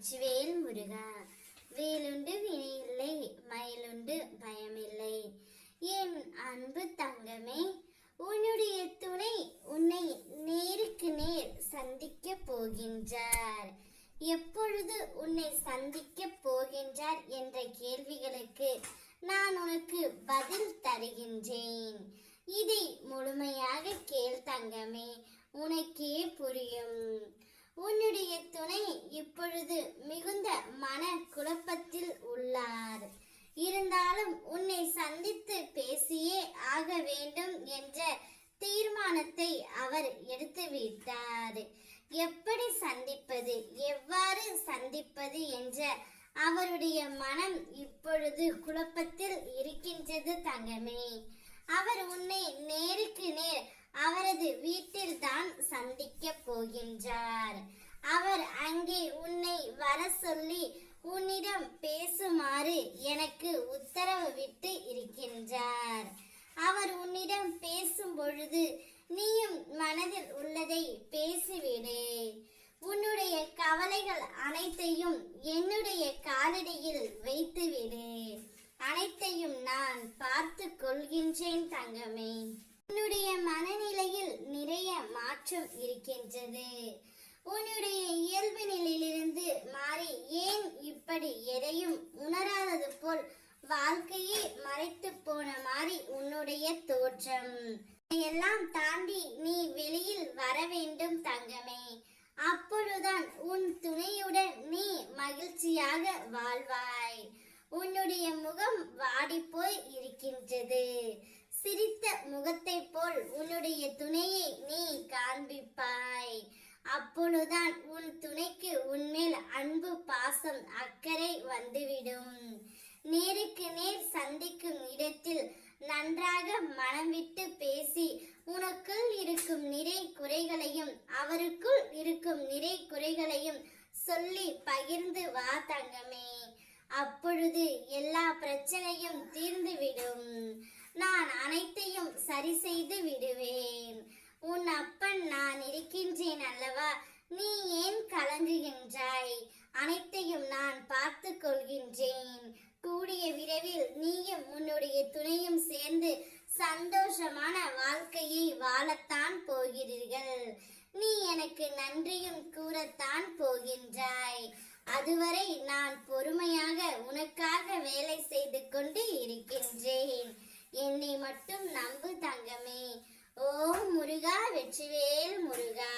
வெற்றிவேல் முருகா. வேலுண்டு வினையில்லை மயிலுண்டு பயமில்லை. என் அன்பு தங்கமே உன்னுடைய துணை உன்னை நேருக்கு நேர் சந்திக்க போகின்றார். எப்பொழுது உன்னை சந்திக்க போகின்றார் என்ற கேள்விகளுக்கு நான் உனக்கு பதில் தருகின்றேன். இதை முழுமையாக கேள் தங்கமே உனக்கே புரியும். உன்னுடைய துணை இப்பொழுது மிகுந்த மன குழப்பத்தில் உள்ளார் இருந்தாலும் உன்னை சந்தித்து பேசியே ஆக வேண்டும் என்ற தீர்மானத்தை அவர் எடுத்துவிட்டார் எப்படி சந்திப்பது எவ்வாறு சந்திப்பது என்ற அவருடைய மனம் இப்பொழுது குழப்பத்தில் இருக்கின்றது தங்கமே. அவர் உன்னை நேருக்கு நேர் அவரது வீட்டில் தான் சந்திக்க போகின்றார். அவர் அங்கே உன்னை வர சொல்லி உன்னிடம் பேசுமாறு எனக்கு உத்தரவு விட்டு இருக்கின்றார். அவர் உன்னிடம் பேசும் பொழுது நீயும் மனதில் உள்ளதை பேசிவிடு. உன்னுடைய கவலைகள் அனைத்தையும் என்னுடைய காலடியில் வைத்துவிடு. அனைத்தையும் நான் பார்த்து கொள்கின்றேன் தங்கமே. மாற்றம் இருக்கின்றது. உன்னுடைய இயல்பு நிலையிலிருந்து மாறி ஏன் இப்படி எதையும் உணராதது போல் வாழ்க்கையே மறைத்து போன மாதிரி உன்னுடைய தோற்றம். எல்லாம் தாண்டி நீ வெளியில் வர வேண்டும் தங்கமே. அப்பொழுதுதான் உன் துணையுடன் நீ மகிழ்ச்சியாக வாழ்வாய். உன்னுடைய முகம் வாடிப்போய் போய் இருக்கின்ற முகத்தை போல் உன்னுடைய துணையை நீ காண்பிப்பாய் அப்பொழுதுதான் உன் துணைக்கு உன்மேல் அன்பு பாசம் அக்கறை வந்துவிடும். நேருக்கு நேர் சந்திக்கும் இடத்தில் நன்றாக மனம் விட்டு பேசி உனக்குள் இருக்கும் நிறை குறைகளையும் அவருக்குள் இருக்கும் நிறை குறைகளையும் சொல்லி பகிர்ந்து வா தங்கமே. அப்பொழுது எல்லா பிரச்சனையும் தீர்ந்துவிடும் நான் அனைத்தையும் சரி செய்து விடுவேன் உன் அப்பன் நான் இருக்கின்றேன் அல்லவா நீ ஏன் கலங்குகின்றாய் அனைத்தையும் நான் பார்த்து கொள்கின்றேன். கூடிய விரைவில் நீயும் உன்னுடைய துணையும் சேர்ந்து சந்தோஷமான வாழ்க்கையை வாழத்தான் போகிறீர்கள். நீ எனக்கு நன்றியும் கூறத்தான் போகின்றாய். அதுவரை நான் பொறுமையாக உனக்காக வேலை செய்து கொண்டு இருக்கின்றேன். என்னை மட்டும் நம்பு தங்கமே. ஓம் முருகா வெற்றிவேல் முருகா.